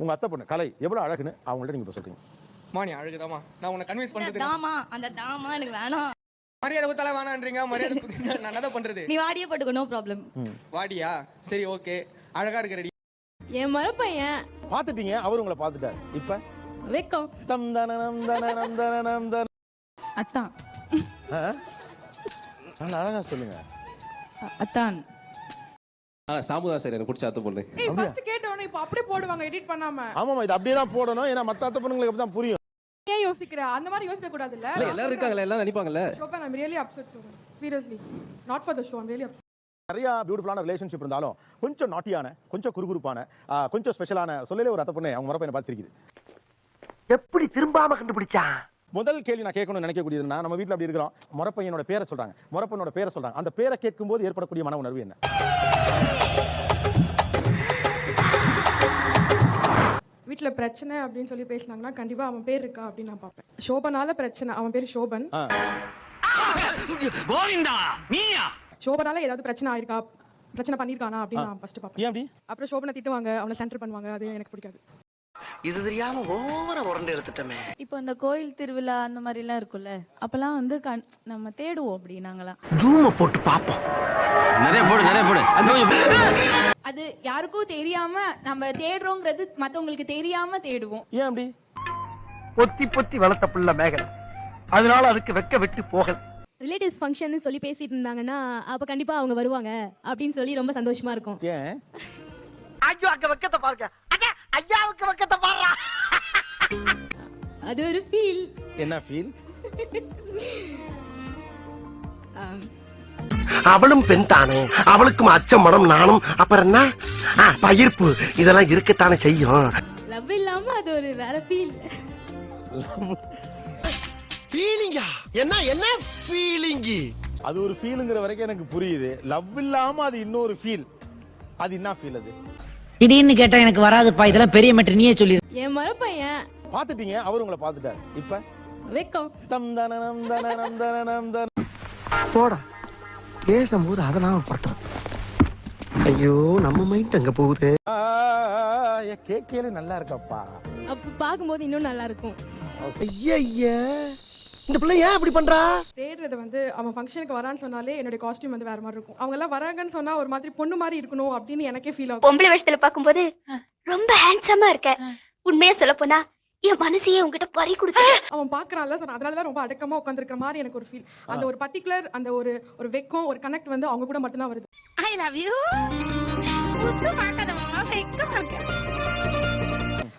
உங்க அத்தை பொண்ணு கலை எவ்வளவு அழகுன்னு அவங்கள்ட்ட நீங்க இப்ப சொல்றீங்க. மா நீ அழகுதாம்மா நான் உன்னை கன்வின்ஸ் பண்றது தாமா அந்த தாமா எனக்கு வேணாம். மரியாதை கொடுத்தாலே வேணான்றீங்க மரியாதை கொடுத்தா நான் என்ன பண்றது? நீ வாடியே போட்டுக்கோ நோ ப்ராப்ளம் வாடியா? சரி ஓகே அழகா இருக்க ரெடி. என் மரப்பையன். பாத்துட்டீங்க அவர் உங்களை பாத்துட்டாரு இப்ப? வெக்கம். தம் தனனம் தனனம் தனனம் தன அத்தான். ஆ? நல்லா அழகா சொல்லுங்க. அத்தான். சாமுதா சார் எனக்கு பிடிச்ச அத்தை பொண்ணு. ஏய் ஃபர்ஸ்ட் இப்போ அப்படியே போடுவாங்க எடிட் பண்ணாம. ஆமாமா இது அப்படியே தான் போடணும். ஏன்னா மத்த அத்தை பொண்ணுங்களுக்கு அப்படிதான் புரியும். ஏன் யோசிக்கிற? அந்த மாதிரி யோசிக்க கூடாதுல்ல? இல்ல எல்லாரும் இருக்காங்கல்ல எல்லாம் நினைப்பாங்கல்ல? Shoban I'm really upset seriously not for the show I'm really upset நிறைய பியூட்டிஃபுல்லான ரிலேஷன்ஷிப் இருந்தாலும் கொஞ்சம் நாட்டியான கொஞ்சம் குறுகுறுப்பான கொஞ்சம் ஸ்பெஷலான சொல்லலே ஒரு அத்தை பொண்ணு அவங்க மரப்பையனை பார்த்துருக்குது எப்படி திரும்பாம கண்டுபிடிச்சா முதல் கேள்வி நான் கேட்கணும்னு நினைக்கக்கூடியதுன்னா நம்ம வீட்ல அப்படி இருக்கிறோம். முறப்பையனோட பேரை சொல்றாங்க. முறப்பனோட பேரை சொல்றாங்க. அந்த பேரை கேட்கும்போது ஏற்படக்கூடிய மன உணர்வு என்ன? வீட்ல பிரச்சனை அப்படின்னு சொல்லி பேசினாங்கன்னா கண்டிப்பா அவன் பேர் இருக்கா அப்படின்னு நான் பார்ப்பேன். ஷோபனால பிரச்சனை. அவன் பேர் ஷோபன் ஆ. கோவிந்தா நீயா? ஷோபனால ஏதாவது பிரச்சனை ஆயிருக்கா? பிரச்சனை பண்ணிருக்கானா அப்படின்னு நான் ஃபர்ஸ்ட் பார்ப்பேன். அப்புறம் ஷோபனை திட்டுவாங்க அவனை சென்டர் பண்ணுவாங்க அது எனக்கு பிடிக்காது. இது தெரியாம ஓவர உரண்டு எடுத்துட்டமே. இப்போ இந்த கோயில் திருவிழா அந்த மாதிரிலாம் இருக்கும்ல அப்பெல்லாம் வந்து கண் நம்ம தேடுவோம் அப்படி நாங்களாம் ஜூம போட்டு பாப்போம் நிறைய போடு நிறைய போடு. அது யாருக்கும் தெரியாம நம்ம தேடுறோங்கிறது மத்தவங்களுக்கு தெரியாம தேடுவோம். ஏன் அப்படி? பொத்தி பொத்தி வளர்த்த புள்ள மேகலை. அதனால அதுக்கு வெக்க விட்டு போகல. ரிலேட்டிவ்ஸ் ஃபங்க்ஷன் சொல்லி பேசிட்டு இருந்தாங்கன்னா அப்ப கண்டிப்பா அவங்க வருவாங்க அப்படின்னு சொல்லி ரொம்ப சந்தோஷமா இருக்கும். ஏன்? ஐயோ அங்க வெக்கத்தை பாருங்க. ஐயாவுக்கு வெக்கத்தை பாருடா அது ஒரு ஃபீல் என்ன ஃபீல் அவளும் பெண் தானே. அவளுக்கும் அச்சம் மனம் நானும் அப்புறம் என்ன? ஆ, பயிர்ப்பு இதெல்லாம் இருக்கத்தானே செய்யும். லவ் இல்லாம அது ஒரு வேற ஃபீல் ஃபீலிங்கா என்ன என்ன ஃபீலிங்கி அது ஒரு ஃபீலுங்கிற வரைக்கும் எனக்கு புரியுது. லவ் இல்லாம அது இன்னொரு ஃபீல் அது என்ன ஃபீல் அது? திடீர்னு கேட்டா எனக்கு வராதுப்பா இதெல்லாம் பெரிய மேட்ரு நீயே சொல்லி என் மரப்பையன் பாத்துட்டீங்க அவர் உங்களை பாத்துட்டாரு இப்ப? வெக்கம். தம் தனனம் தனனம் தனனம் தன போடா. பேசும்போது அதெல்லாம் படுத்துறது ஐயோ நம்ம மைண்ட் அங்க போகுது? கேக்கேல நல்லா இருக்கப்பா. அப்ப பார்க்கும்போது இன்னும் நல்லா இருக்கும். ஐயா இந்த பிள்ளை ஏன் இப்படி பண்றா? தேடுறது வந்து அவன் ஃபங்க்ஷனுக்கு வரான்னு சொன்னாலே என்னுடைய காஸ்டியூம் வந்து வேற மாதிரி இருக்கும். அவங்க எல்லாம் வராங்கன்னு சொன்னா ஒரு மாதிரி பொண்ணு மாதிரி இருக்கணும் அப்படின்னு எனக்கே ஃபீல் ஆகும். பொம்பளை வேஷத்துல பாக்கும்போது ரொம்ப ஹேண்ட்ஸமா இருக்க. உண்மையா சொல்ல போனா என் மனசையே உங்ககிட்ட பறி கொடுத்து அவன் பாக்குறான்ல சொன்ன அதனால தான் ரொம்ப அடக்கமா உட்காந்துருக்க மாதிரி எனக்கு ஒரு ஃபீல் அந்த ஒரு பர்டிகுலர் அந்த ஒரு ஒரு வெக்கம் ஒரு கனெக்ட் வந்து அவங்க கூட மட்டும்தான் வருது. ஐ லவ் யூ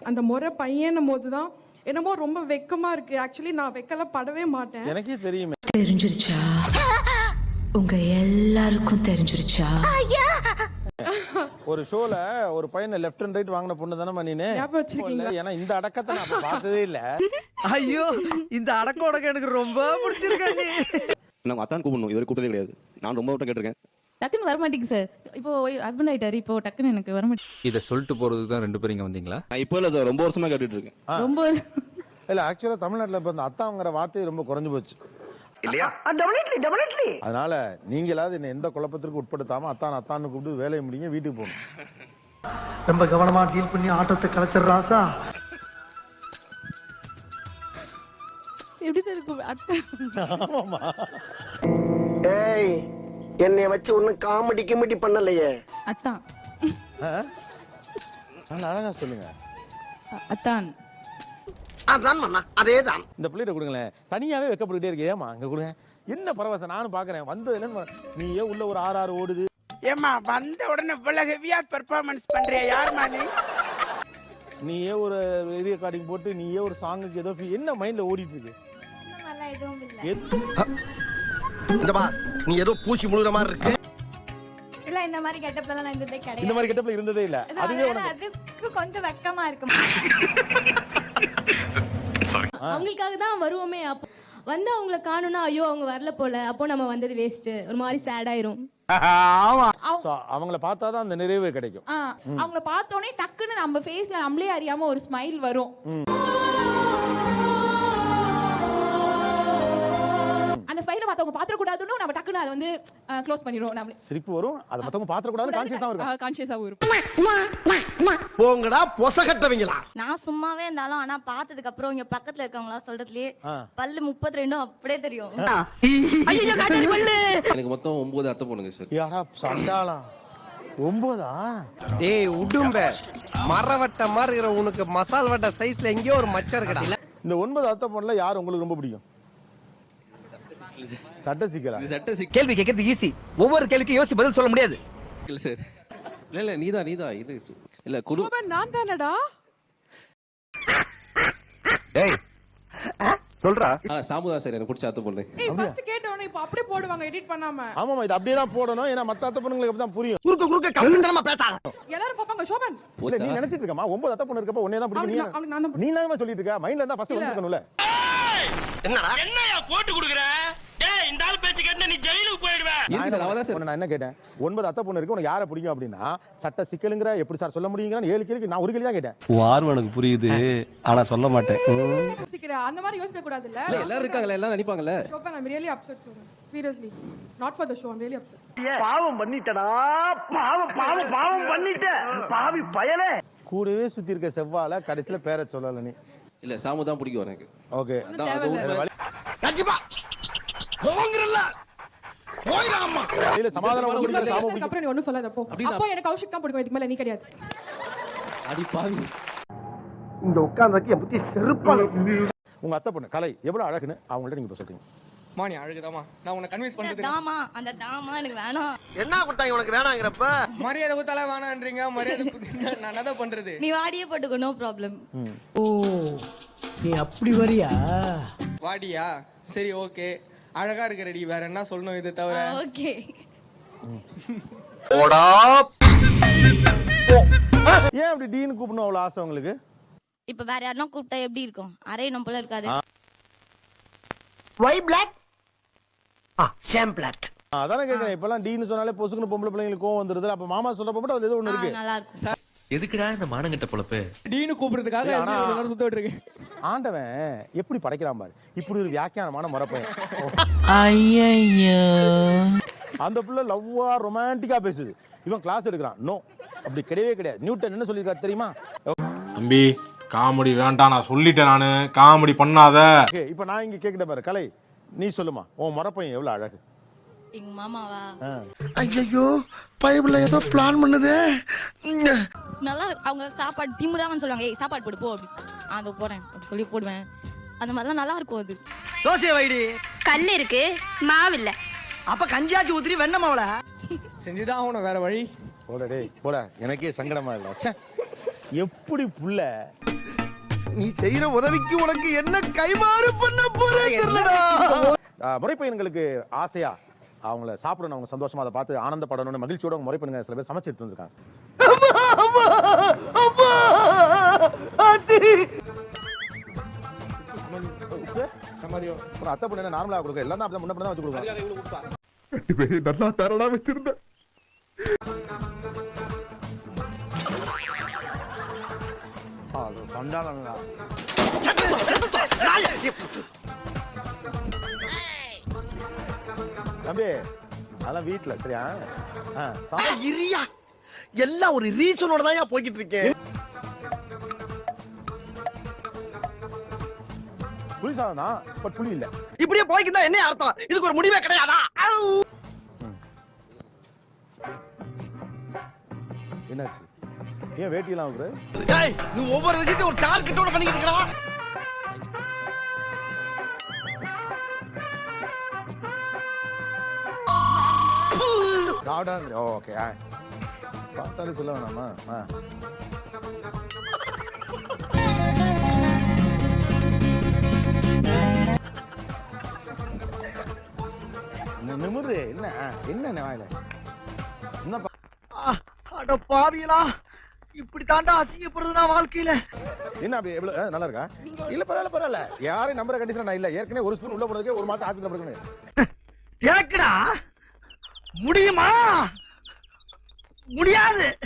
அந்த முறை பையனும் போது தான் என்னமோ ரொம்ப வெக்கமா இருக்கு. ஆக்சுவலி நான் வெக்கல படவே மாட்டேன். எனக்கே தெரியுமே. தெரிஞ்சிருச்சா? உங்க எல்லாருக்கும் தெரிஞ்சிருச்சா? ஒரு ஷோல ஒரு பையனை லெஃப்ட் அண்ட் ரைட் வாங்கின பொண்ணு தானே நீனு? ஏன்னா இந்த அடக்கத்தை நான் பார்த்ததே இல்ல. ஐயோ இந்த அடக்க உடக்க எனக்கு ரொம்ப பிடிச்சிருக்கு நான் அத்தான் கூப்பிடணும். இதுவரை கூப்பிட்டதே கிடையாது. நான் ரொம்ப வட்டம் கேட்டிருக்கேன். டக்குன்னு வர மாட்டேங்குது சார். இப்போ ஹஸ்பண்ட் ஆயிட்டாரு இப்போ டக்குன்னு எனக்கு வர மாட்டேங்குது இத சொல்லிட்டு போறதுக்கு தான் ரெண்டு பேரும் இங்க வந்தீங்களா? நான் இப்போ இல்லை சார் ரொம்ப வருஷமா கேட்டுட்டு இருக்கேன். ரொம்ப இல்ல ஆக்சுவலா தமிழ்நாட்டுல இப்ப இந்த அத்தாங்கிற வார்த்தை ரொம்ப குறைஞ்சு போச்சு. இல்லையா? அதனால நீங்களாவது என்ன எந்த குழப்பத்திற்கு உட்படுத்தாம அத்தான் அத்தான்னு கூப்பிட்டு வேலையை முடிங்க வீட்டுக்கு போகணும். ரொம்ப கவனமா டீல் பண்ணி ஆட்டத்தை கலைச்சிடுறாசா எப்படி சார் இருக்கும் அத்தான் ஆமாமா ஏய் என்னைய வச்சு ஒன்னும் காமெடி கிமெடி பண்ணலையே. அத்தான். அழகா சொல்லுங்க. அத்தான். அதான் மண்ணா அதே தான் இந்த பிள்ளைகிட்ட கொடுங்களேன். தனியாவே வைக்கப்பட்டுட்டே இருக்கு ஏமா அங்க கொடுங்க. என்ன பரவாசம் நானும் பாக்குறேன் வந்ததுல இருந்து நீயே உள்ள ஒரு ஆறு ஆறு ஓடுது. ஏமா வந்த உடனே இவ்வளவு ஹெவியா பெர்ஃபார்மன்ஸ் பண்றியா யாருமா நீ? நீயே ஒரு இது ரெக்கார்டிங் போட்டு நீயே ஒரு சாங்குக்கு ஏதோ என்ன மைண்ட்ல ஓடிட்டு இருக்கு? எது- இந்த பா நீ ஏதோ பூசி முழுகிற மாதிரி இருக்கு. இல்ல இந்த மாதிரி கெட்டப்ல நான் இருந்ததே இந்த கிடையாது மாதிரி கெட்டப்ல இருந்ததே இல்ல. அதுவே உனக்கு. அதுக்கு கொஞ்சம் வெக்கமா இருக்கும் அவங்களுக்காக தான் வருவோமே அப்போ. வந்து அவங்கள காணும்னா ஐயோ அவங்க வரல போல. அப்போ நம்ம வந்தது வேஸ்ட் ஒரு மாதிரி சேட் ஆயிரும். So, அவங்கள பார்த்தாதான் அந்த நிறைவே கிடைக்கும். அவங்கள பார்த்தோனே டக்குன்னு நம்ம ஃபேஸ்ல நம்மளே அறியாம ஒரு ஸ்மைல் வரும். மத்தவங்க பாத்திர கூடாதுன்னு நம்ம டக்குன்னு அதை வந்து க்ளோஸ் பண்ணிடுவோம். நம்ம சிரிப்பு வரும். அதை மத்தவங்க பாத்திரக்கூடாது கான்சியஸாக இருக்கும். கான்ஷியஸாகவும் இருக்கும் போங்கடா பொசகட்டவங்களா நான் சும்மாவே இருந்தாலும் ஆனா பார்த்ததுக்கு அப்புறம் இங்க பக்கத்துல இருக்கவங்களா சொல்றதுலயே. பல்லு முப்பத்தி ரெண்டும் அப்படியே தெரியும். எனக்கு மொத்தம் ஒன்பது அத்தை பொண்ணுங்க சார் யாரா சண்டாளா ஒன்பதா? டேய் உடும்ப. மரவட்ட மாதிரி உனக்கு மசால் வட்ட சைஸ்ல எங்கேயோ ஒரு மச்சம் இருக்குடா. இந்த ஒன்பது அத்தை பொண்ணுல யார் உங்களுக்கு ரொம்ப பிடிக்கும்? சட்ட சிக்கலா? இது சட்ட கேள்வி கேட்கறது ஈஸி ஒவ்வொரு கேள்விக்கும் யோசிச்சு பதில் சொல்ல முடியாது. சிக்கல் சார். இல்ல இல்ல நீதான் நீதான். இது இல்ல குடு சோபன் நான் தானடா? சொல்றா. ஆ சாமுதா சார் எனக்கு பிடிச்ச அத்தை பொண்ணு. ஏய் ஃபர்ஸ்ட் கேட்டவனே இப்போ அப்படியே போடுவாங்க எடிட் பண்ணாம. ஆமாமா இது அப்படியே தான் போடணும். ஏன்னா மத்த அத்தை பொண்ணுங்களுக்கு அப்படி தான் புரியும் எல்லாரும் பாப்பாங்க சோபன். இல்ல போச்சா நீ நினைச்சிட்டு இருக்கமா ஒன்பது அத்தை பொண்ணு இருக்கப்ப உன்னே தான் அவனுக்கு நீ நான்- அவனுக்கு நான் தான் நீ தான் சொல்லிட்டு இருக்க? மைண்ட்ல இருந்தா ஃபர்ஸ்ட் வந்துக்கணும்ல என்னடா? என்னையா போட்டு கொடுக்குற டேய் இந்த ஆள் பேச்சு கேட்டு நீ ஜெயிலுக்கு போயிடுவ. நான் என்ன கேட்டேன்? ஒன்பது அத்தை பொண்ணு இருக்கு உனக்கு யாரை பிடிக்கும் அப்படின்னா சட்ட சிக்கலுங்கிற எப்படி சார் சொல்ல முடியுங்கிறான்னு ஏழு கேள்வி நான் ஒரு கேள்வி தான் கேட்டேன். உன் ஆர்வம் எனக்கு புரியுது ஆனா சொல்ல மாட்டேன். யோசிக்கிற அந்த மாதிரி யோசிக்க கூடாது இல்ல எல்லாரும் எல்லாம் நினைப்பாங்கல்ல really upset seriously not for the show I'm really upset பாவம் பண்ணிட்டடா. பாவம் பாவம் பாவம் பண்ணிட்ட பாவி பயலே. கூடவே சுத்தி இருக்க செவ்வாழை கடைசியில பேரை சொல்லல நீ. இல்ல சாமு தான் பிடிக்கும் எனக்கு. ஓகே. கண்டிப்பா இல்ல சமாதானம் பிடிக்கிற சாம பிடிக்கும் அதுக்கப்புறம் நீ ஒன்றும் சொல்லாத போ. அப்போ எனக்கு கௌஷிக் தான் பிடிக்கும். இதுக்கு மேல நீ கிடையாது. அடி பாவி. இங்க உட்கார்ந்ததுக்கு என் புத்தி உங்க அத்தை பொண்ணு கலை எவ்வளவு அழகுன்னு அவங்கள்ட்ட நீங்க இப்ப சொல்றீங்க. மா நீ அழுகுதாமா நான் உன்னை கன்வின்ஸ் அந்த தாமா அந்த தாமா எனக்கு வேணாம். என்ன கொடுத்தாங்க உனக்கு வேணாங்கிறப்ப? மரியாதை கொடுத்தாலே வேணான்றீங்க மரியாதை நான் என்னதான் பண்றது? நீ வாடியே போட்டுக்கோ நோ ப்ராப்ளம் நீ அப்படி வரியா? வாடியா? சரி ஓகே அழகா இருக்கிறடி வேற என்ன சொல்லணும் இதை தவிர? ஓகே. போடா. ஏன் அப்படி டீன்னு கூப்பிடணும் அவ்வளவு ஆசை உங்களுக்கு? இப்ப வேற யாருன்னா கூப்பிட்டா எப்படி இருக்கும்? அரையணும் போல இருக்காது. வை பிளாக் ஆ சேம் பிளாக் அதானே கேட்கறேன் இப்பெல்லாம் டீன்னு சொன்னாலே பொசுக்குன்னு பொம்பளை பிள்ளைங்களுக்கு கோவம் வந்துருது அப்ப மாமா சொல்றப்ப மட்டும் அது ஏதோ ஒண்ணு இருக்கு. நல்லா இருக்கும். எதுக்குடா இந்த மானங்கிட்ட பொழப்பு? டீனு கூப்பிடுறதுக்காக இல்ல, ஆனா- எல்லாரும் சுத்த விட்டுருக்கேன் ஆண்டவன் எப்படி படைக்கிறான் பாரு. இப்படி ஒரு வியாக்கியானமான முறப்பையன் அந்த பிள்ளை லவ்வா ரொமான்டிக்கா பேசுது. இவன் கிளாஸ் எடுக்கிறான். நோ அப்படி கிடையவே கிடையாது. நியூட்டன் என்ன சொல்லியிருக்காரு தெரியுமா? தம்பி காமெடி வேண்டாம் நான் சொல்லிட்டேன் நானு. காமெடி பண்ணாத. ஓகே இப்போ நான் இங்க கேட்கிட்ட பாரு கலை. நீ சொல்லுமா உன் முறப்பையன் எவ்வளவு அழகு? எங்க மாமாவா. ஐயோ பைபிள்ல ஏதோ பிளான் பண்ணுதே. நல்லா அவங்க சாப்பாடு திமுறான்னு சொல்லுவாங்க. ஏய் சாப்பாடு போடு போ. அப்படி அதோ போறேன். சொல்லி போடுவேன். அந்த மாதிரிலாம் நல்லா இருக்கும் அது. தோசையை வைடி. கல் இருக்கு மாவு இல்ல. அப்ப கஞ்சியாச்சி ஊத்திரி வெண்ணமாவல செஞ்சுதான் ஆகணும் வேற வழி. போட டேய் போட. எனக்கே சங்கடமா இல்ல எப்படி புள்ள? நீ செய்யற உதவிக்கு உனக்கு என்ன கைமாறு பண்ண போறேன் தெரியலடா. முறைப்பையன்களுக்கு ஆசையா? அவங்கள சாப்பிடணும் அவங்க சந்தோஷமா அதை பார்த்து ஆனந்தப்படணும்னு மகிழ்ச்சியோட அவங்க பண்ணுங்க சில பேர் சமைச்சு எடுத்து வந்திருக்காங்க அப்புறம் அத்தை பொண்ணு நார்மலா கொடுக்க? எல்லாம் தான் அப்படி முன்ன தான் வச்சு கொடுப்பாங்க. நல்லா தரடா அது தம்பி அதெல்லாம் வீட்ல சரியா? இரியா! எல்லாம் ஒரு ரீசனோட தான் போய்கிட்டு இருக்கேன் புளி சாதம் தான் பட் புளி இல்ல. இப்படியே போய்க்கிட்டா என்ன அர்த்தம்? இதுக்கு ஒரு முடிவே கிடையாதா? என்னாச்சு? ஏன் வேட்டியெல்லாம் டேய் நீ ஒவ்வொரு விஷயத்தையும் ஒரு டார்கெட்டோட பண்ணிக்கிட்டு இருக்கடா. சாப்பிடாது ஓகே ஆ. பார்த்தாலே சொல்ல வேணாமா? ஆ. நி- நிமிர்ரு என்ன? என்ன வாயில? என்னப்பா அட பாவியலா இப்படி தாண்டா அசிங்கப்படுறதுனா வாழ்க்கையில. என்ன அப்படி எவ்வளவு நல்லா இருக்கா? இல்ல பரவாயில்ல பரவாயில்ல. யாரையும் நம்புற கண்டிஷன் நான் இல்ல. ஏற்கனவே ஒரு ஸ்பூன் உள்ள போனதுக்கே ஒரு மாசம் ஆஸ்பத்திரி படுக்கணும். எனக்குடா முடியுமா? முடியாது.